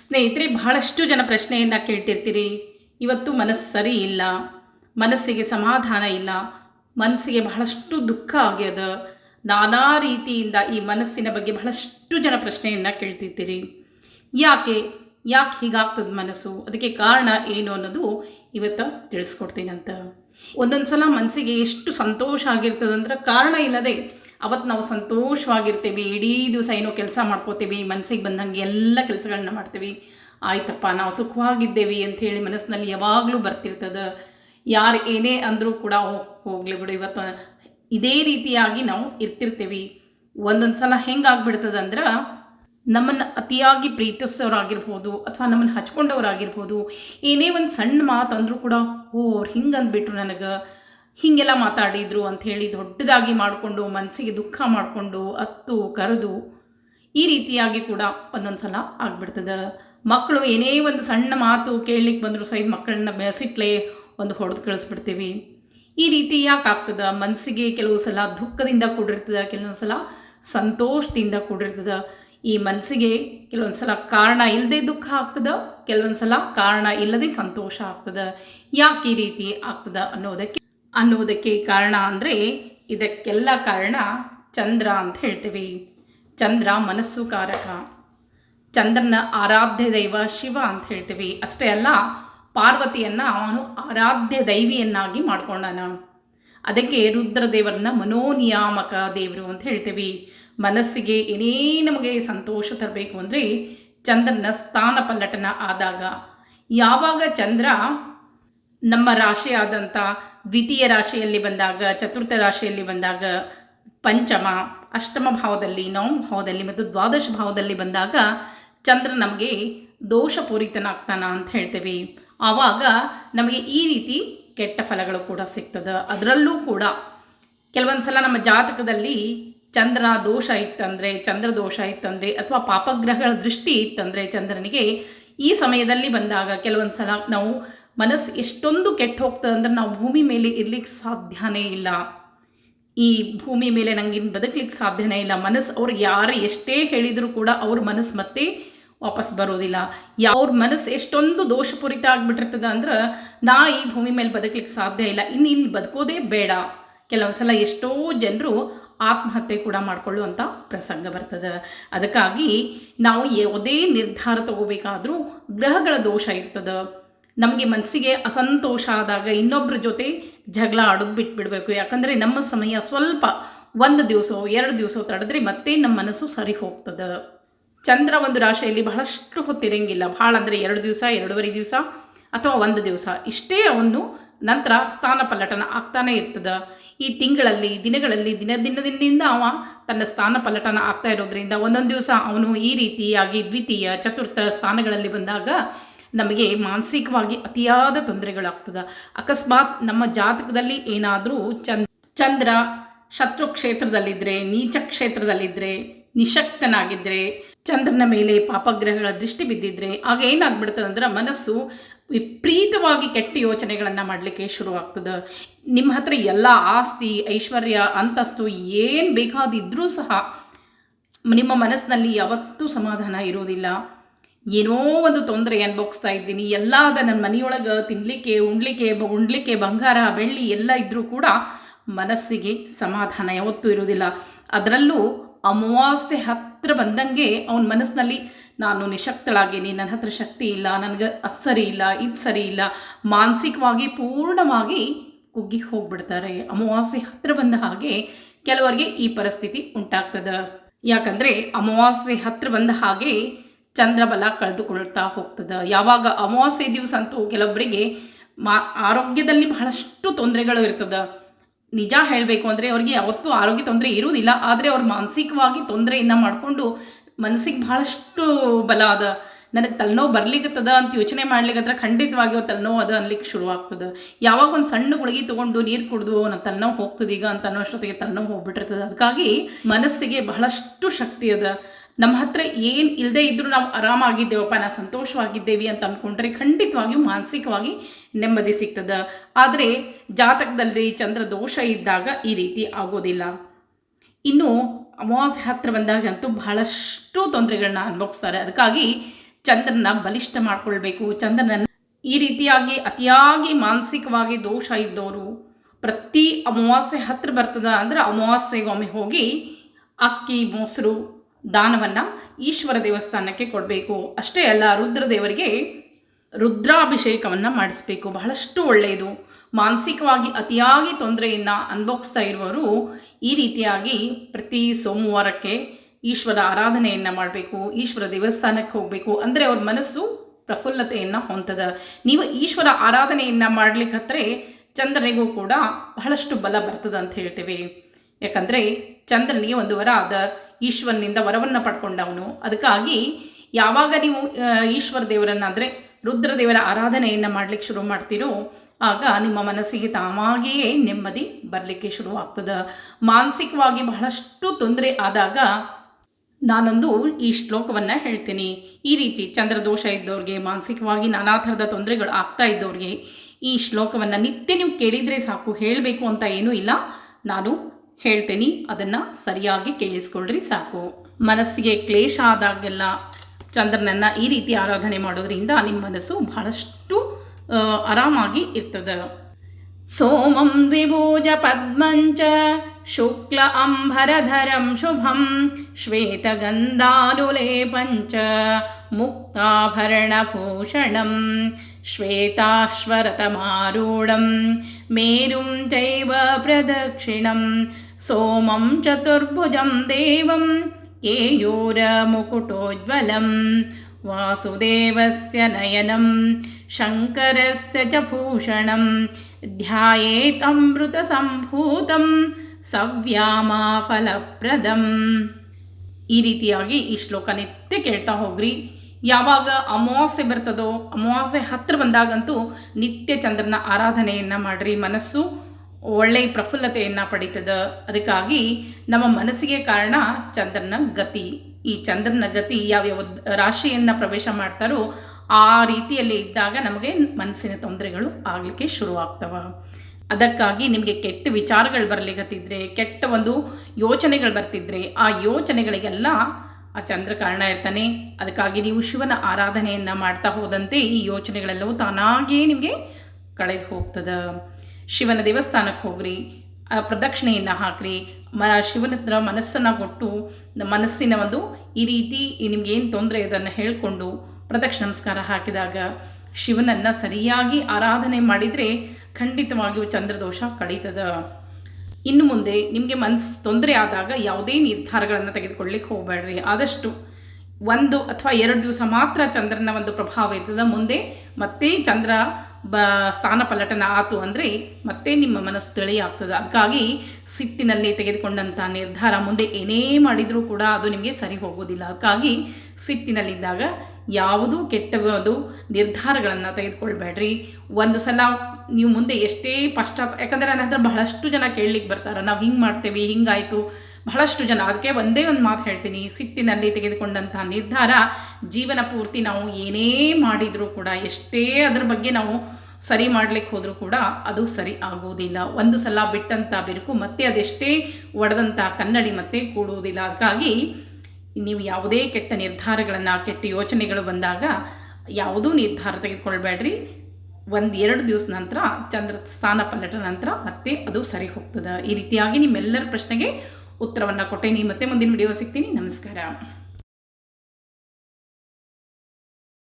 ಸ್ನೇಹಿತರೆ, ಬಹಳಷ್ಟು ಜನ ಪ್ರಶ್ನೆಯನ್ನು ಕೇಳ್ತಿರ್ತೀರಿ. ಇವತ್ತು ಮನಸ್ಸು ಸರಿ ಇಲ್ಲ, ಮನಸ್ಸಿಗೆ ಸಮಾಧಾನ ಇಲ್ಲ, ಮನಸ್ಸಿಗೆ ಬಹಳಷ್ಟು ದುಃಖ ಆಗ್ಯದ. ನಾನಾ ರೀತಿಯಿಂದ ಈ ಮನಸ್ಸಿನ ಬಗ್ಗೆ ಬಹಳಷ್ಟು ಜನ ಪ್ರಶ್ನೆಯನ್ನು ಕೇಳ್ತಿರ್ತೀರಿ. ಯಾಕೆ? ಯಾಕೆ ಹೀಗಾಗ್ತದೆ ಮನಸ್ಸು? ಅದಕ್ಕೆ ಕಾರಣ ಏನು ಅನ್ನೋದು ಇವತ್ತು ತಿಳಿಸ್ಕೊಡ್ತೀನಂತ. ಒಂದೊಂದು ಸಲ ಮನಸ್ಸಿಗೆ ಎಷ್ಟು ಸಂತೋಷ ಆಗಿರ್ತದಂದ್ರೆ ಕಾರಣ ಇಲ್ಲದೆ ಅವತ್ತು ನಾವು ಸಂತೋಷವಾಗಿರ್ತೀವಿ, ಇಡೀ ದಿವಸ ಏನೋ ಕೆಲಸ ಮಾಡ್ಕೋತೀವಿ ಮನಸ್ಸಿಗೆ ಬಂದಂಗೆ ಎಲ್ಲ ಕೆಲಸಗಳನ್ನ ಮಾಡ್ತೀವಿ. ಆಯ್ತಪ್ಪ, ನಾವು ಸುಖವಾಗಿದ್ದೇವೆ ಅಂಥೇಳಿ ಮನಸ್ಸಿನಲ್ಲಿ ಯಾವಾಗಲೂ ಬರ್ತಿರ್ತದೆ. ಯಾರು ಏನೇ ಅಂದರೂ ಕೂಡ ಹೋಗಲಿ ಬಿಡು, ಇವತ್ತು ಇದೇ ರೀತಿಯಾಗಿ ನಾವು ಇರ್ತಿರ್ತೀವಿ. ಒಂದೊಂದು ಸಲ ಹೆಂಗಾಗ್ಬಿಡ್ತದಂದ್ರೆ ನಮ್ಮನ್ನು ಅತಿಯಾಗಿ ಪ್ರೀತಿಸೋರಾಗಿರ್ಬೋದು ಅಥವಾ ನಮ್ಮನ್ನು ಹಚ್ಕೊಂಡವರಾಗಿರ್ಬೋದು, ಏನೇ ಒಂದು ಸಣ್ಣ ಮಾತು ಅಂದರೂ ಕೂಡ, ಓ, ಅವ್ರು ಹಿಂಗೆ ಅಂದ್ಬಿಟ್ರು ನನಗೆ. ಹೀಗೆಲ್ಲ ಮಾತಾಡಿದ್ರು ಅಂಥೇಳಿ ದೊಡ್ಡದಾಗಿ ಮಾಡಿಕೊಂಡು ಮನಸ್ಸಿಗೆ ದುಃಖ ಮಾಡಿಕೊಂಡು, ಅತ್ತು, ಕರೆದು ಈ ರೀತಿಯಾಗಿ ಕೂಡ ಒಂದೊಂದು ಸಲ ಆಗ್ಬಿಡ್ತದೆ. ಮಕ್ಕಳು ಏನೇ ಒಂದು ಸಣ್ಣ ಮಾತು ಕೇಳಲಿಕ್ಕೆ ಬಂದರೂ ಸಹಿತ ಮಕ್ಕಳನ್ನ ಬೆಸಿಟ್ಲೆ ಒಂದು ಹೊಡೆದು ಕಳಿಸ್ಬಿಡ್ತೀವಿ. ಈ ರೀತಿ ಯಾಕೆ ಆಗ್ತದೆ? ಮನಸ್ಸಿಗೆ ಕೆಲವು ಸಲ ದುಃಖದಿಂದ ಕೂಡಿರ್ತದೆ ಕೆಲವೊಂದು ಸಲ ಸಂತೋಷದಿಂದ ಕೂಡಿರ್ತದೆ. ಈ ಮನಸ್ಸಿಗೆ ಕೆಲವೊಂದು ಸಲ ಕಾರಣ ಇಲ್ಲದೆ ದುಃಖ ಆಗ್ತದೆ ಕೆಲವೊಂದು ಸಲ ಕಾರಣ ಇಲ್ಲದೆ ಸಂತೋಷ ಆಗ್ತದೆ. ಯಾಕೆ ಈ ರೀತಿ ಆಗ್ತದೆ ಅನ್ನೋದಕ್ಕೆ ಅನ್ನೋದಕ್ಕೆ ಕಾರಣ ಅಂದರೆ ಇದಕ್ಕೆಲ್ಲ ಕಾರಣ ಚಂದ್ರ ಅಂತ ಹೇಳ್ತೀವಿ. ಚಂದ್ರ ಮನಸ್ಸು ಕಾರಕ. ಚಂದ್ರನ ಆರಾಧ್ಯ ದೈವ ಶಿವ ಅಂತ ಹೇಳ್ತೀವಿ. ಅಷ್ಟೇ ಅಲ್ಲ, ಪಾರ್ವತಿಯನ್ನು ಅವನು ಆರಾಧ್ಯ ದೈವಿಯನ್ನಾಗಿ ಮಾಡ್ಕೊಂಡಾನ. ಅದಕ್ಕೆ ರುದ್ರದೇವರನ್ನ ಮನೋನಿಯಾಮಕ ದೇವರು ಅಂತ ಹೇಳ್ತೀವಿ. ಮನಸ್ಸಿಗೆ ಏನೇ ನಮಗೆ ಸಂತೋಷ ತರಬೇಕು ಅಂದರೆ ಚಂದ್ರನ ಸ್ಥಾನ ಪಲ್ಲಟನ ಆದಾಗ. ಯಾವಾಗ ಚಂದ್ರ ನಮ್ಮ ರಾಶಿಯಾದಂಥ ದ್ವಿತೀಯ ರಾಶಿಯಲ್ಲಿ ಬಂದಾಗ, ಚತುರ್ಥ ರಾಶಿಯಲ್ಲಿ ಬಂದಾಗ ಪಂಚಮ, ಅಷ್ಟಮ ಭಾವದಲ್ಲಿ ನವಮ ಭಾವದಲ್ಲಿ ಮತ್ತು ದ್ವಾದಶ ಭಾವದಲ್ಲಿ ಬಂದಾಗ ಚಂದ್ರ ನಮಗೆ ದೋಷಪೂರಿತನಾಗ್ತಾನ ಅಂತ ಹೇಳ್ತೇವೆ. ಆವಾಗ ನಮಗೆ ಈ ರೀತಿ ಕೆಟ್ಟ ಫಲಗಳು ಕೂಡ ಸಿಗ್ತದೆ. ಅದರಲ್ಲೂ ಕೂಡ ಕೆಲವೊಂದು ಸಲ ನಮ್ಮ ಜಾತಕದಲ್ಲಿ ಚಂದ್ರ ದೋಷ ಇತ್ತಂದರೆ, ಚಂದ್ರ ದೋಷ ಇತ್ತಂದರೆ ಅಥವಾ ಪಾಪಗ್ರಹಗಳ ದೃಷ್ಟಿ ಇತ್ತಂದರೆ ಚಂದ್ರನಿಗೆ ಈ ಸಮಯದಲ್ಲಿ ಬಂದಾಗ ಕೆಲವೊಂದು ಸಲ ನಾವು ಮನಸ್ಸು ಎಷ್ಟೊಂದು ಕೆಟ್ಟು ಹೋಗ್ತದೆ ಅಂದರೆ ನಾವು ಭೂಮಿ ಮೇಲೆ ಇರ್ಲಿಕ್ಕೆ ಸಾಧ್ಯನೇ ಇಲ್ಲ. ಈ ಭೂಮಿ ಮೇಲೆ ನಂಗೆ ಇನ್ನು ಬದುಕಲಿಕ್ಕೆ ಸಾಧ್ಯನೇ ಇಲ್ಲ. ಮನಸ್ಸು ಅವ್ರು ಯಾರು ಎಷ್ಟೇ ಹೇಳಿದರೂ ಕೂಡ ಅವ್ರ ಮನಸ್ಸು ಮತ್ತೆ ವಾಪಸ್ ಬರೋದಿಲ್ಲ. ಯಾ ಅವ್ರ ಮನಸ್ಸು ಎಷ್ಟೊಂದು ದೋಷಪೂರಿತ ಆಗಿಬಿಟ್ಟಿರ್ತದೆ ಅಂದ್ರೆ ನಾ ಈ ಭೂಮಿ ಮೇಲೆ ಬದುಕಲಿಕ್ಕೆ ಸಾಧ್ಯ ಇಲ್ಲ. ಇನ್ನು ಇಲ್ಲಿ ಬದುಕೋದೇ ಬೇಡ. ಕೆಲವು ಸಲ ಎಷ್ಟೋ ಜನರು ಆತ್ಮಹತ್ಯೆ ಕೂಡ ಮಾಡಿಕೊಳ್ಳುವಂಥ ಪ್ರಸಂಗ ಬರ್ತದೆ. ಅದಕ್ಕಾಗಿ ನಾವು ಯಾವುದೇ ನಿರ್ಧಾರ ತಗೋಬೇಕಾದರೂ ಗ್ರಹಗಳ ದೋಷ ಇರ್ತದೆ. ನಮಗೆ ಮನಸ್ಸಿಗೆ ಅಸಂತೋಷ ಆದಾಗ ಇನ್ನೊಬ್ಬರ ಜೊತೆ ಜಗಳ ಆಡೋದು ಬಿಟ್ಬಿಡಬೇಕು. ಯಾಕಂದರೆ ನಮ್ಮ ಸಮಯ ಸ್ವಲ್ಪ ಒಂದು ದಿವಸ, ಎರಡು ದಿವಸ ತಡೆದ್ರೆ ಮತ್ತೆ ನಮ್ಮ ಮನಸ್ಸು ಸರಿ ಹೋಗ್ತದೆ. ಚಂದ್ರ ಒಂದು ರಾಶಿಯಲ್ಲಿ ಬಹಳಷ್ಟು ಹೊತ್ತಿರಂಗಿಲ್ಲ. ಭಾಳ ಅಂದರೆ ಎರಡು ದಿವಸ, ಎರಡೂವರೆ ದಿವಸ ಅಥವಾ ಒಂದು ದಿವಸ. ಇಷ್ಟೇ ಅವನು ನಂತರ ಸ್ಥಾನ ಪಲ್ಲಟನ ಆಗ್ತಾನೇ ಇರ್ತದೆ. ಈ ತಿಂಗಳಲ್ಲಿ, ದಿನಗಳಲ್ಲಿ, ದಿನ ದಿನದಿಂದ ಅವ ತನ್ನ ಸ್ಥಾನ ಪಲ್ಲಟನ ಆಗ್ತಾ ಇರೋದ್ರಿಂದ ಒಂದೊಂದು ದಿವಸ ಅವನು ಈ ರೀತಿಯಾಗಿ ದ್ವಿತೀಯ, ಚತುರ್ಥ ಸ್ಥಾನಗಳಲ್ಲಿ ಬಂದಾಗ ನಮಗೆ ಮಾನಸಿಕವಾಗಿ ಅತಿಯಾದ ತೊಂದರೆಗಳಾಗ್ತದೆ. ಅಕಸ್ಮಾತ್ ನಮ್ಮ ಜಾತಕದಲ್ಲಿ ಏನಾದರೂ ಚಂದ್, ಚಂದ್ರ ಶತ್ರು ಕ್ಷೇತ್ರದಲ್ಲಿದ್ದರೆ ನೀಚ ಕ್ಷೇತ್ರದಲ್ಲಿದ್ದರೆ ನಿಶಕ್ತನಾಗಿದ್ದರೆ ಚಂದ್ರನ ಮೇಲೆ ಪಾಪಗ್ರಹಗಳ ದೃಷ್ಟಿ ಬಿದ್ದಿದ್ರೆ, ಆಗ ಏನಾಗ್ಬಿಡ್ತದೆ ಅಂದ್ರೆ ಮನಸ್ಸು ವಿಪರೀತವಾಗಿ ಕೆಟ್ಟ ಯೋಚನೆಗಳನ್ನು ಮಾಡಲಿಕ್ಕೆ ಶುರುವಾಗ್ತದೆ. ನಿಮ್ಮ ಹತ್ರ ಎಲ್ಲ ಆಸ್ತಿ, ಐಶ್ವರ್ಯ, ಅಂತಸ್ತು ಏನು ಬೇಕಾದಿದ್ರೂ ಸಹ ನಿಮ್ಮ ಮನಸ್ಸಿನಲ್ಲಿ ಯಾವತ್ತೂ ಸಮಾಧಾನ ಇರೋದಿಲ್ಲ ಏನೋ ಒಂದು ತೊಂದರೆ ಅನುಭವಿಸ್ತಾ ಇದ್ದೀನಿ. ಎಲ್ಲ ಅದ ನನ್ನ ಮನೆಯೊಳಗೆ ತಿನ್ನಲಿಕ್ಕೆ ಉಣ್ಲಿಕ್ಕೆ ಉಣ್ಲಿಕ್ಕೆ ಬಂಗಾರ, ಬೆಳ್ಳಿ ಎಲ್ಲ ಇದ್ದರೂ ಕೂಡ ಮನಸ್ಸಿಗೆ ಸಮಾಧಾನ ಯಾವತ್ತೂ ಇರೋದಿಲ್ಲ ಅದರಲ್ಲೂ ಅಮಾವಾಸ್ಯೆ ಹತ್ತಿರ ಬಂದಂಗೆ ಅವನ ಮನಸ್ಸಿನಲ್ಲಿ ನಾನು ನಿಶಕ್ತಳಾಗೀನಿ ನನ್ನ ಹತ್ರ ಶಕ್ತಿ ಇಲ್ಲ, ನನಗೆ ಅದು ಸರಿ ಇಲ್ಲ, ಇದು ಸರಿ ಇಲ್ಲ. ಮಾನಸಿಕವಾಗಿ ಪೂರ್ಣವಾಗಿ ಕುಗ್ಗಿ ಹೋಗ್ಬಿಡ್ತಾರೆ. ಅಮಾವಾಸ್ಯೆ ಹತ್ತಿರ ಬಂದ ಹಾಗೆ ಕೆಲವರಿಗೆ ಈ ಪರಿಸ್ಥಿತಿ ಉಂಟಾಗ್ತದೆ. ಯಾಕಂದರೆ ಅಮಾವಾಸ್ಯೆ ಹತ್ತಿರ ಬಂದ ಹಾಗೆ ಚಂದ್ರಬಲ ಕಳೆದುಕೊಳ್ತಾ ಹೋಗ್ತದೆ. ಯಾವಾಗ ಅಮಾವಾಸ್ಯೆ ದಿವಸ ಅಂತೂ ಕೆಲವೊಬ್ಬರಿಗೆ ಮಾ, ಆರೋಗ್ಯದಲ್ಲಿ ಬಹಳಷ್ಟು ತೊಂದರೆಗಳು ಇರ್ತದೆ. ನಿಜ ಹೇಳಬೇಕು ಅಂದರೆ ಅವ್ರಿಗೆ ಯಾವತ್ತೂ ಆರೋಗ್ಯ ತೊಂದರೆ ಇರುವುದಿಲ್ಲ, ಆದರೆ ಅವ್ರು ಮಾನಸಿಕವಾಗಿ ತೊಂದರೆಯನ್ನು ಮಾಡಿಕೊಂಡು ಮನಸ್ಸಿಗೆ ಬಹಳಷ್ಟು ಬಲ ಅದ. ನನಗೆ ತಲೆನೋವು ಬರ್ಲಿಕ್ಕತ್ತದ ಅಂತ ಯೋಚನೆ ಮಾಡ್ಲಿಕ್ಕತ್ರ ಖಂಡಿತವಾಗಿ ಅವ್ರು ತಲೆನೋವು ಅದ ಅನ್ಲಿಕ್ಕೆ ಶುರುವಾಗ್ತದೆ. ಯಾವಾಗ ಒಂದು ಸಣ್ಣ ಗುಳಿಗೆ ತೊಗೊಂಡು ನೀರು ಕುಡಿದು ನನ್ನ ತಲೆನೋವು ಹೋಗ್ತದೆ ಈಗ ಅಂತ ಅನ್ನೋಷ್ಟೊತ್ತಿಗೆ ತಲೆನೋವು ಹೋಗ್ಬಿಟ್ಟಿರ್ತದೆ. ಅದಕ್ಕಾಗಿ ಮನಸ್ಸಿಗೆ ಬಹಳಷ್ಟು ಶಕ್ತಿ ಅದ. ನಮ್ಮ ಹತ್ರ ಏನು ಇಲ್ಲದೆ ಇದ್ದರೂ ನಾವು ಆರಾಮಾಗಿದ್ದೇವಪ್ಪ ನಾವು ಸಂತೋಷವಾಗಿದ್ದೇವೆ ಅಂತ ಅಂದ್ಕೊಂಡ್ರೆ ಖಂಡಿತವಾಗಿಯೂ ಮಾನಸಿಕವಾಗಿ ನೆಮ್ಮದಿ ಸಿಗ್ತದೆ. ಆದರೆ ಜಾತಕದಲ್ಲಿ ಚಂದ್ರ ದೋಷ ಇದ್ದಾಗ ಈ ರೀತಿ ಆಗೋದಿಲ್ಲ. ಇನ್ನು ಅಮಾವಾಸ್ಯೆ ಹತ್ತಿರ ಬಂದಾಗಂತೂ ಬಹಳಷ್ಟು ತೊಂದರೆಗಳನ್ನ ಅನುಭವಿಸ್ತಾರೆ. ಅದಕ್ಕಾಗಿ ಚಂದ್ರನ ಬಲಿಷ್ಠ ಮಾಡಿಕೊಳ್ಬೇಕು. ಚಂದ್ರನ ಈ ರೀತಿಯಾಗಿ ಅತಿಯಾಗಿ ಮಾನಸಿಕವಾಗಿ ದೋಷ ಇದ್ದವರು ಪ್ರತಿ ಅಮಾವಾಸ್ಯೆ ಹತ್ರ ಬರ್ತದ ಅಂದರೆ ಅಮಾವಾಸ್ಯೆಗೊಮ್ಮೆ ಹೋಗಿ ಅಕ್ಕಿ, ಮೊಸರು ದಾನವನ್ನು ಈಶ್ವರ ದೇವಸ್ಥಾನಕ್ಕೆ ಕೊಡಬೇಕು. ಅಷ್ಟೇ ಅಲ್ಲ, ರುದ್ರದೇವರಿಗೆ ರುದ್ರಾಭಿಷೇಕವನ್ನು ಮಾಡಿಸ್ಬೇಕು. ಬಹಳಷ್ಟು ಒಳ್ಳೆಯದು. ಮಾನಸಿಕವಾಗಿ ಅತಿಯಾಗಿ ತೊಂದರೆಯನ್ನು ಅನುಭವಿಸ್ತಾ ಇರುವವರು ಈ ರೀತಿಯಾಗಿ ಪ್ರತಿ ಸೋಮವಾರಕ್ಕೆ ಈಶ್ವರ ಆರಾಧನೆಯನ್ನು ಮಾಡಬೇಕು, ಈಶ್ವರ ದೇವಸ್ಥಾನಕ್ಕೆ ಹೋಗಬೇಕು. ಅಂದರೆ ಅವ್ರ ಮನಸ್ಸು ಪ್ರಫುಲ್ಲತೆಯನ್ನು ಹೊಂತದ ನೀವು ಈಶ್ವರ ಆರಾಧನೆಯನ್ನು ಮಾಡ್ಲಿಕ್ಕತ್ರೆ ಚಂದ್ರನಿಗೂ ಕೂಡ ಬಹಳಷ್ಟು ಬಲ ಬರ್ತದೆ ಅಂತ ಹೇಳ್ತೇವೆ. ಯಾಕಂದರೆ ಚಂದ್ರನಿಗೆ ಒಂದು ವರ ಆದ ಈಶ್ವರನಿಂದ ವರವನ್ನು ಪಡ್ಕೊಂಡವನು. ಅದಕ್ಕಾಗಿ ಯಾವಾಗ ನೀವು ಈಶ್ವರ ದೇವರನ್ನು ರುದ್ರ ರುದ್ರದೇವರ ಆರಾಧನೆಯನ್ನು ಮಾಡಲಿಕ್ಕೆ ಶುರು ಮಾಡ್ತೀರೋ, ಆಗ ನಿಮ್ಮ ಮನಸ್ಸಿಗೆ ತಾವಾಗಿಯೇ ನೆಮ್ಮದಿ ಬರಲಿಕ್ಕೆ ಶುರು ಆಗ್ತದೆ. ಮಾನಸಿಕವಾಗಿ ಬಹಳಷ್ಟು ತೊಂದರೆ ಆದಾಗ ನಾನೊಂದು ಈ ಶ್ಲೋಕವನ್ನು ಹೇಳ್ತೀನಿ. ಈ ರೀತಿ ಚಂದ್ರದೋಷ ಇದ್ದವ್ರಿಗೆ ಮಾನಸಿಕವಾಗಿ ನಾನಾ ಥರದ ತೊಂದರೆಗಳು ಆಗ್ತಾ ಇದ್ದವ್ರಿಗೆ ಈ ಶ್ಲೋಕವನ್ನು ನಿತ್ಯ ನೀವು ಕೇಳಿದರೆ ಸಾಕು, ಹೇಳಬೇಕು ಅಂತ ಏನೂ ಇಲ್ಲ. ನಾನು ಹೇಳ್ತೀನಿ ಅದನ್ನು ಸರಿಯಾಗಿ ಕೇಳಿಸ್ಕೊಳ್ರಿ ಸಾಕು ಮನಸ್ಸಿಗೆ ಕ್ಲೇಶ ಆದಾಗೆಲ್ಲ ಚಂದ್ರನನ್ನು ಈ ರೀತಿ ಆರಾಧನೆ ಮಾಡೋದ್ರಿಂದ ನಿಮ್ಮ ಮನಸ್ಸು ಬಹಳಷ್ಟು ಆ, ಆರಾಮಾಗಿ ಇರ್ತದೆ सोमं विभूज पद्मञ्च शुक्ल अम्भरधरं शुभं श्वेतगन्धानुलेपञ्च मुक्ताभरणभूषणं श्वेताश्वरतमारूढं मेरुं चैव प्रदक्षिणं सोमं चतुर्भुजं देवं केयूरमुकुटोज्ज्वलं वासुदेवस्य नयनं शङ्करस्य च भूषणं ಧ್ಯಾಯೇತಮೃತಸಂಭೂತಂ ಸವ್ಯಾಮಾಫಲಪ್ರದಂ ಈ ರೀತಿಯಾಗಿ ಈ ಶ್ಲೋಕ ನಿತ್ಯ ಕೇಳ್ತಾ ಹೋಗ್ರಿ ಯಾವಾಗ ಅಮಾವಾಸ್ಯೆ ಬರ್ತದೋ ಅಮಾವಾಸ್ಯೆ ಹತ್ರ ಬಂದಾಗಂತೂ ನಿತ್ಯ ಚಂದ್ರನ ಆರಾಧನೆಯನ್ನು ಮಾಡ್ರಿ ಮನಸ್ಸು ಒಳ್ಳೆಯ ಪ್ರಫುಲ್ಲತೆಯನ್ನು ಪಡೀತದ. ಅದಕ್ಕಾಗಿ ನಮ್ಮ ಮನಸ್ಸಿಗೆ ಕಾರಣ ಚಂದ್ರನ ಗತಿ. ಈ ಚಂದ್ರನ ಗತಿ ಯಾವ್ಯಾವ ರಾಶಿಯನ್ನು ಪ್ರವೇಶ ಮಾಡ್ತಾರೋ ಆ ರೀತಿಯಲ್ಲಿ ಇದ್ದಾಗ ನಮಗೆ ಮನಸ್ಸಿನ ತೊಂದರೆಗಳು ಆಗಲಿಕ್ಕೆ ಶುರುವಾಗ್ತವ. ಅದಕ್ಕಾಗಿ ನಿಮಗೆ ಕೆಟ್ಟ ವಿಚಾರಗಳು ಬರಲಿಕ್ಕತ್ತಿದ್ರೆ ಕೆಟ್ಟ ಒಂದು ಯೋಚನೆಗಳು ಬರ್ತಿದ್ರೆ ಆ ಯೋಚನೆಗಳಿಗೆಲ್ಲ ಆ ಚಂದ್ರ ಕಾರಣ ಇರ್ತಾನೆ. ಅದಕ್ಕಾಗಿ ನೀವು ಶಿವನ ಆರಾಧನೆಯನ್ನು ಮಾಡ್ತಾ ಹೋದಂತೆ ಈ ಯೋಚನೆಗಳೆಲ್ಲವೂ ತಾನಾಗಿಯೇ ನಿಮಗೆ ಕಳೆದು ಹೋಗ್ತದೆ. ಶಿವನ ದೇವಸ್ಥಾನಕ್ಕೆ ಹೋಗ್ರಿ ಪ್ರದಕ್ಷಿಣೆಯನ್ನು ಹಾಕ್ರಿ, ಮ, ಶಿವನ ಹತ್ರ ಮನಸ್ಸನ್ನು ಕೊಟ್ಟು ಮನಸ್ಸಿನ ಒಂದು ಈ ರೀತಿ ನಿಮ್ಗೆ ಏನು ತೊಂದರೆ ಇದನ್ನು ಹೇಳಿಕೊಂಡು ಪ್ರದಕ್ಷಿಣ ನಮಸ್ಕಾರ ಹಾಕಿದಾಗ ಶಿವನನ್ನು ಸರಿಯಾಗಿ ಆರಾಧನೆ ಮಾಡಿದರೆ ಖಂಡಿತವಾಗಿಯೂ ಚಂದ್ರದೋಷ ಕಳೀತದ. ಇನ್ನು ಮುಂದೆ ನಿಮಗೆ ಮನಸ್ಸು ತೊಂದರೆ ಆದಾಗ ಯಾವುದೇ ನಿರ್ಧಾರಗಳನ್ನು ತೆಗೆದುಕೊಳ್ಳಿಕ್ಕೆ ಹೋಗಬೇಡ್ರಿ. ಆದಷ್ಟು ಒಂದು ಅಥವಾ ಎರಡು ದಿವಸ ಮಾತ್ರ ಚಂದ್ರನ ಒಂದು ಪ್ರಭಾವ ಇರ್ತದೆ. ಮುಂದೆ ಮತ್ತೆ ಚಂದ್ರ ಬ ಸ್ಥಾನ ಪಲ್ಲಟನ ಆತು ಅಂದರೆ ಮತ್ತೆ ನಿಮ್ಮ ಮನಸ್ಸು ತಿಳಿ ಅದಕ್ಕಾಗಿ ಸಿಟ್ಟಿನಲ್ಲಿ ತೆಗೆದುಕೊಂಡಂಥ ನಿರ್ಧಾರ ಮುಂದೆ ಏನೇ ಮಾಡಿದರೂ ಕೂಡ ಅದು ನಿಮಗೆ ಸರಿ ಹೋಗೋದಿಲ್ಲ ಅದಕ್ಕಾಗಿ ಸಿಟ್ಟಿನಲ್ಲಿದ್ದಾಗ ಯಾವುದೂ ಕೆಟ್ಟದು ನಿರ್ಧಾರಗಳನ್ನು ತೆಗೆದುಕೊಳ್ಬೇಡ್ರಿ. ಒಂದು ಸಲ ನೀವು ಮುಂದೆ ಎಷ್ಟೇ ಪಶ್ಚಾತ್ ಯಾಕಂದರೆ ನನ್ನ ಹತ್ರ ಬಹಳಷ್ಟು ಜನ ಕೇಳಲಿಕ್ಕೆ ಬರ್ತಾರೆ. ನಾವು ಹಿಂಗೆ ಮಾಡ್ತೇವೆ, ಹಿಂಗಾಯಿತು. ಬಹಳಷ್ಟು ಜನ, ಅದಕ್ಕೆ ಒಂದೇ ಒಂದು ಮಾತು ಹೇಳ್ತೀನಿ. ಸಿಟ್ಟಿನಲ್ಲಿ ತೆಗೆದುಕೊಂಡಂತಹ ನಿರ್ಧಾರ, ಜೀವನ ಪೂರ್ತಿ ನಾವು ಏನೇ ಮಾಡಿದರೂ ಕೂಡ, ಎಷ್ಟೇ ಅದರ ಬಗ್ಗೆ ನಾವು ಸರಿ ಮಾಡ್ಲಿಕ್ಕೆ ಹೋದರೂ ಕೂಡ ಅದು ಸರಿ ಆಗುವುದಿಲ್ಲ ಒಂದು ಸಲ ಬಿಟ್ಟಂಥ ಬಿರುಕು, ಮತ್ತೆ ಅದೆಷ್ಟೇ ಒಡೆದಂಥ ಕನ್ನಡಿ ಮತ್ತೆ ಕೂಡುವುದಿಲ್ಲ. ಅದಕ್ಕಾಗಿ ನೀವು ಯಾವುದೇ ಕೆಟ್ಟ ನಿರ್ಧಾರಗಳನ್ನು, ಕೆಟ್ಟ ಯೋಚನೆಗಳು ಬಂದಾಗ ಯಾವುದೂ ನಿರ್ಧಾರ ತೆಗೆದುಕೊಳ್ಬೇಡ್ರಿ. ಒಂದು ಎರಡು ದಿವಸ ನಂತರ, ಚಂದ್ರ ಸ್ಥಾನ ಪಲ್ಲಟ ನಂತರ ಮತ್ತೆ ಅದು ಸರಿ ಹೋಗ್ತದೆ. ಈ ರೀತಿಯಾಗಿ ನಿಮ್ಮೆಲ್ಲರ ಪ್ರಶ್ನೆಗೆ ಉತ್ತರವನ್ನು ಕೊಟ್ಟೇನಿ ಮತ್ತೆ ಮುಂದಿನ ವಿಡಿಯೋ ಸಿಗ್ತೀನಿ. ನಮಸ್ಕಾರ.